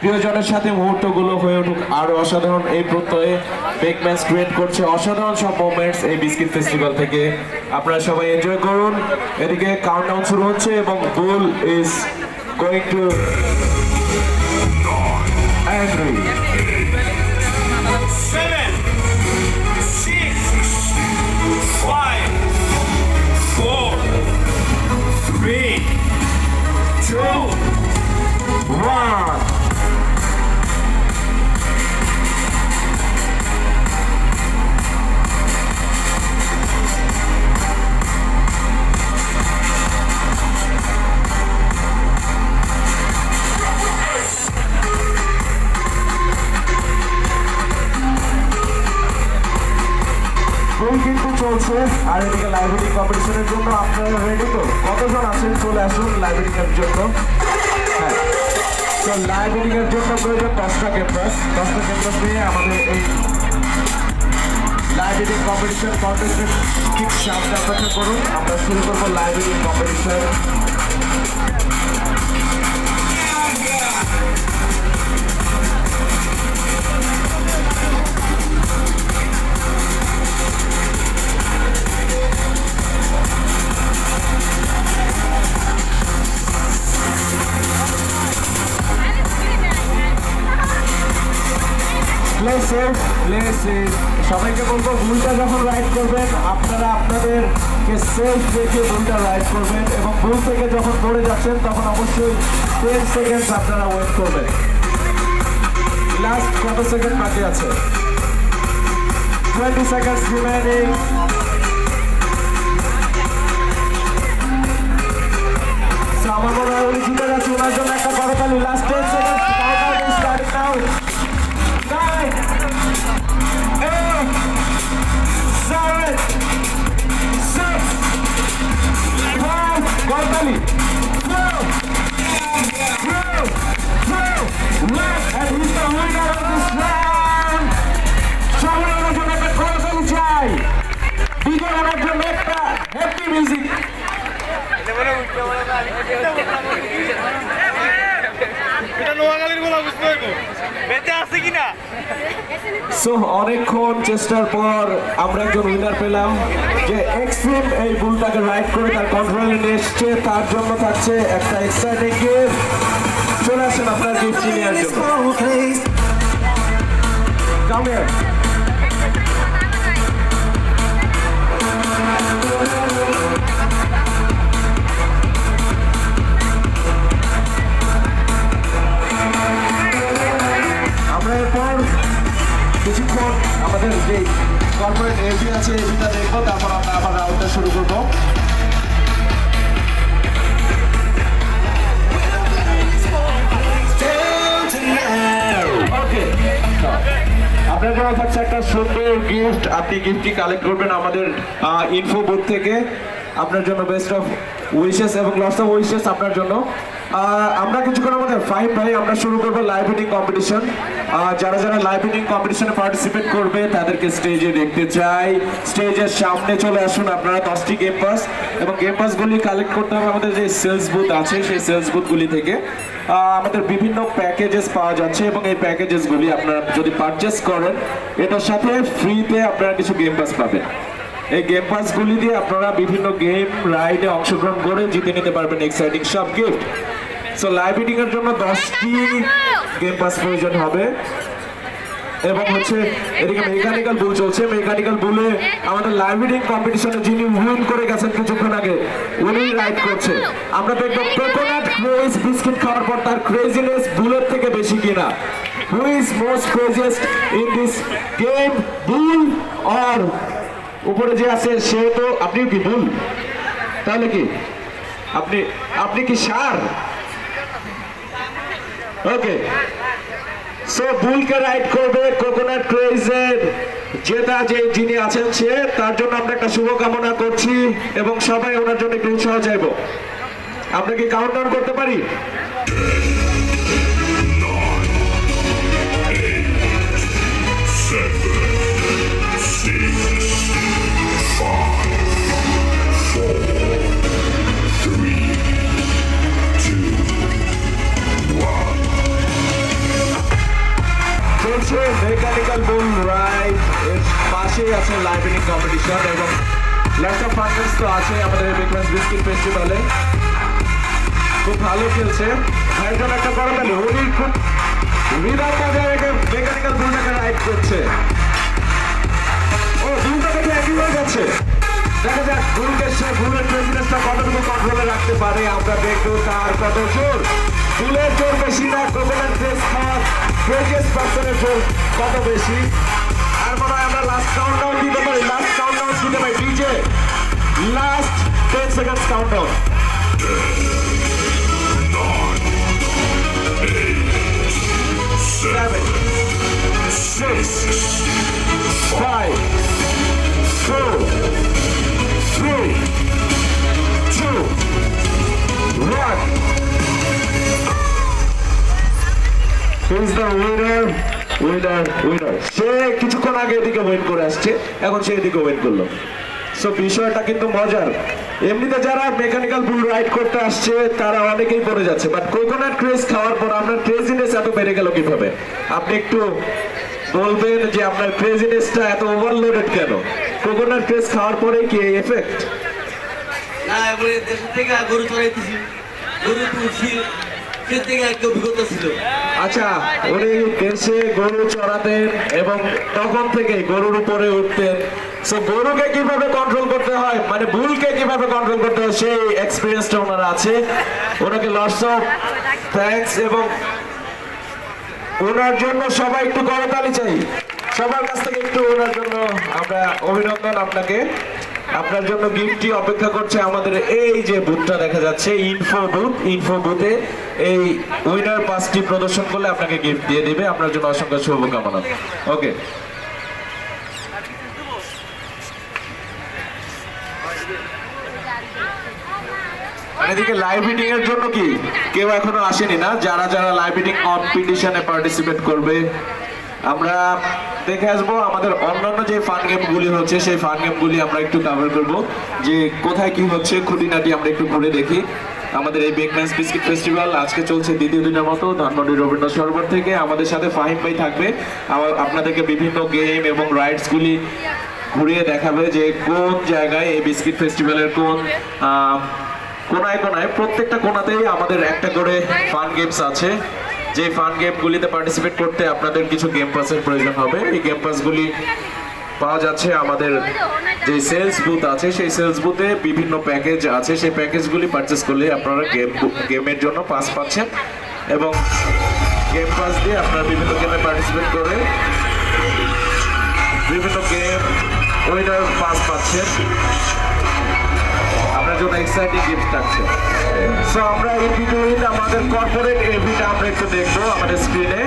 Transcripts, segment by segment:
প্রিয়জনের সাথে মুহূর্তগুলো হয়ে উঠুক আরও অসাধারণ এই প্রত্যয়ে বেক ম্যাচ ক্রিয়েট করছে অসাধারণ সব মোমেন্টস এই বিস্কিট ফেস্টিভ্যাল থেকে। আপনারা সবাই এনজয় করুন। এদিকে কাউন্টডাউন শুরু হচ্ছে এবং bull is going to entry আর এদিকে লাইব্রেরি কম্পিটিশনের জন্য আপনারা রেডি তো? কতজন আছেন? চলে আসুন লাইব্রেরিটার জন্য। হ্যাঁ। তো লাইব্রেরিকার জন্য প্রয়োজন দশটা ক্যাম্পাস দশটা ক্যাম্পাস নিয়ে আমাদের এই লাইব্রেরি কম্পিটিশন কন্টেস্টের ঠিক সামনে অপেক্ষা করুন। আমরা শুরু করব লাইব্রেরি কম্পিটিশন প্লেসেস প্লেসেস সবাইকে বলব, ভুলটা যখন রাইড করবেন, আপনারা আপনাদেরকে সেফ রেখে ভুলটা রাইড করবেন এবং ভুল থেকে যখন পড়ে যাচ্ছেন, তখন অবশ্যই টেন সেকেন্ডস আপনারা ওয়েট করবেন। লাস্ট কত সেকেন্ড বাকি আছে? টোয়েন্টি সেকেন্ডস রিমেনিং আমার মনে হয় উনি জিতে যাচ্ছে ওনার জন্য একটা করতালি last ten second starting now so অনেকক্ষণ চেষ্টার পর আমরা একজন উইনার পেলাম যে এক্সট্রিম এই বুলটাকে রাইড করে তার কন্ট্রোলে নিয়ে এসছে তার জন্য থাকছে একটা এক্সাইটিং গিফট চলে আসেন আপনার গিফট নেওয়ার জন্য। Come here. আপনার জন্য একটা সুন্দর গিফট আপনি গিফটটি কালেক্ট করবেন আমাদের ইনফো বুথ থেকে। আপনার জন্য বেস্ট অফ উইশেস এবং লস অফ উইশেস আপনার জন্য। আমরা কিছুক্ষণের মধ্যে ফাইভ ভাই, আমরা শুরু করব লাইভ রিডিং কম্পিটিশন যারা যারা লাইভ রিডিং কম্পিটিশনে পার্টিসিপেট করবে, তাদেরকে স্টেজে দেখতে চাই। স্টেজের সামনে চলে আসুন আপনারা, দশটি গেম পাস এবং গেম পাসগুলি কালেক্ট করতে হবে আমাদের যে সেলস বুথ আছে, সেই সেলস বুথগুলি থেকে। আমাদের বিভিন্ন প্যাকেজেস পাওয়া যাচ্ছে এবং এই প্যাকেজেসগুলি আপনারা যদি পারচেস করেন, এটার সাথে ফ্রিতে আপনারা কিছু গেম পাস পাবেন। এই গেম পাসগুলি দিয়ে আপনারা বিভিন্ন গেম রাইডে অংশগ্রহণ করে জিতে নিতে পারবেন এক্সাইটিং সব গিফট সো লাইভ রিডিং এর জন্য দশটি গেম পাস প্রয়োজন হবে। এবং হচ্ছে এদিকে মেকানিক্যাল বুল চলছে। মেকানিক্যাল বুলে আমাদের লাইভ রিডিং কম্পিটিশনে যিনি উইন করে গেছেন কিছুক্ষণ আগে উনি রাইড করছে। আমরা দেখব কোকোনাট ক্রেজ বিস্কিট খাওয়ার পর তার ক্রেজিনেস বুলের থেকে বেশি কিনা। Who is most craziest in this game bull or উপরে যে আছে সে তো আপনি কি বুল তাহলে কি? আপনি আপনি কি সার? ওকে সো বুলকে রাইড করবে কোকোনাট ক্রেজের জেতা যে যিনি আছেন, সে, তার জন্য আমরা একটা শুভকামনা করছি এবং সবাই ওনার জন্য একটু উৎসাহ চাইব। আমরা কি কাউন্ট করতে পারি? চলছে মেকানিক্যাল বুল রাইড এর পাশেই আছে লাইব্রেরি কম্পিটিশন এবং ল্যাপটপ অফ ফান্ডস তো আছে আমাদের বিকমাস বিস্কিট ফেস্টিভ্যালে খুব ভালো খেলছে। ভাইজন একটা করা উনি খুব বিরাট মজা রেখে মেকানিক্যাল বুলটাকে রাইড করছে। ও, দুটো থেকে একই হয়ে যাচ্ছে। দেখা যাক বুলকে সে বুলের প্রেসিডেন্টটা কতটুকু কন্ট্রোলে রাখতে পারে আমরা দেখব তার কত জোর। বুলের জোর বেশি না কোকোনাট ড্রেস খাওয়ার ক্রেজিয়াস পার্সনের জোর কত বেশি? আর মনে হয় আমরা লাস্ট কাউন্টডাউন দিতে পারি লাস্ট কাউন্টডাউন দিতে পারি। DJ last ten seconds countdown seven, six, five, four, সে কিছুক্ষণ আগে এদিকে করে আসছে, এখন সে এদিকে করল। সো বিষয়টা কিন্তু মজার। এমনিতে যারা মেকানিক্যাল বুল রাইড করতে আসছে, তারা অনেকেই পড়ে যাচ্ছে বাট কোকোনাট ক্রেজ খাওয়ার পর আপনার ক্রেজিনেস এত বেড়ে গেল কীভাবে? আপনি একটু বলবেন যে আপনার ক্রেজিনেসটা এত ওভারলোডেড কেন? কোকোনাট ক্রেজ খাওয়ার পরে কি এফেক্ট না এবারে দেশ থেকে গরু চড়াইতেছি। গরু তুলছি আচ্ছা উনি দেশে গরু চড়াতেন এবং তখন থেকে গরুর উপরে উঠতেন। সো গরুকে কীভাবে কন্ট্রোল করতে হয়? মানে বুলকে কীভাবে কন্ট্রোল করতে হয়? সেই এক্সপিরিয়েন্সটা ওনার আছে। ওনাকে লটস অফ থ্যাঙ্কস এবং ওনার জন্য সবাই একটু করতালি চাই। সবার কাছ থেকে একটু ওনার জন্য আমরা অভিনন্দন আপনাকে। আপনার জন্য গিফটটি অপেক্ষা করছে আমাদের এই যে বুথটা দেখা যাচ্ছে ইনফো বুথ ইনফো বুথে এই উইনার পাসটি প্রদর্শন করলে আপনাকে গিফট দিয়ে দিবে। আপনার জন্য অসংখ্য শুভকামনা। ওকে এদিকে লাইভ মিটিং এর জন্য কি? কেউ এখনও আসেনি না? যারা যারা লাইভ মিটিং কম্পিটিশনে পার্টিসিপেট করবে, আমরা দেখে আসব আমাদের অন্যান্য যে ফান গেমগুলি হচ্ছে, সেই ফান গেমগুলি আমরা একটু কভার করব। যে কোথায় কি হচ্ছে, খুঁটিনাটি আমরা একটু ঘুরে দেখি। আমাদের এই বেকম্যান্স বিস্কিট ফেস্টিভ্যাল আজকে চলছে দ্বিতীয় দিনের মতো। ধানমন্ডি রবীন্দ্র সরোবর থেকে আমাদের সাথে ফাহিম ভাই থাকবে। আবার আপনাদেরকে বিভিন্ন গেম এবং রাইডসগুলি ঘুরিয়ে দেখাবে যে কোন জায়গায় এই বিস্কিট ফেস্টিভ্যালের কোন কোনায় কোনায়। প্রত্যেকটা কোনাতেই আমাদের একটা করে ফান গেমস আছে। যে ফান গেমগুলিতে পার্টিসিপেট করতে আপনাদের কিছু গেম পাসের প্রয়োজন হবে। এই গেম পাসগুলি পাওয়া যাচ্ছে আমাদের যে সেলস বুথ আছে, সেই সেলস বুথে বিভিন্ন প্যাকেজ আছে। সেই প্যাকেজগুলি পারচেস করলে আপনারা গেম গেমের জন্য পাস পাচ্ছেন এবং গেম পাস দিয়ে আপনারা বিভিন্ন গেমে পার্টিসিপেট করে বিভিন্ন গেম উইনার পাস পাচ্ছেন। আপনার জন্য এক্সাইটিং গিফট থাকছে। সো আমরা এই ভিডিওতে আমাদের কর্পোরেট এভিটা আমরা একটু দেখব আমাদের স্ক্রিনে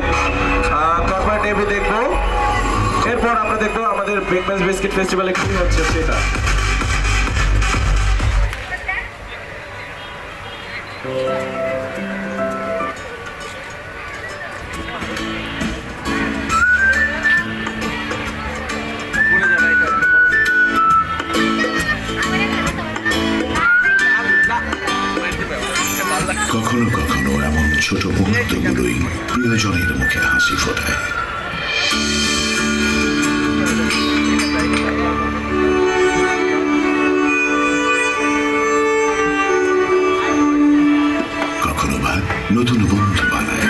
কর্পোরেট এভি দেখব। এরপর আমরা দেখব আমাদের ব্রেকফাস্ট বিস্কিট ফেস্টিভ্যালে কি হচ্ছে সেটা। কখনো ছোট মুহূর্তগুলোই প্রিয়জনের মুখে হাসি ফোটায়। কখনো বা নতুন বন্ধু বানায়।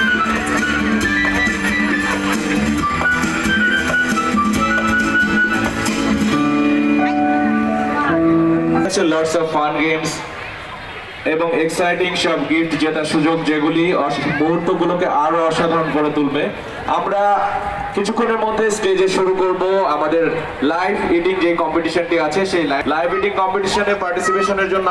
লটস অফ ফান গেমস এবং এক্সাইটিং সব গিফট যেটা সুযোগ যেগুলি মুহূর্তগুলোকে আরও অসাধারণ করে তুলবে। আমরা কিছুক্ষণের মধ্যে স্টেজে শুরু করব আমাদের লাইভ ইটিং যে কম্পিটিশনটি আছে, সেই লাইভ ইটিং কম্পিটিশনে পার্টিসিপেশনের জন্য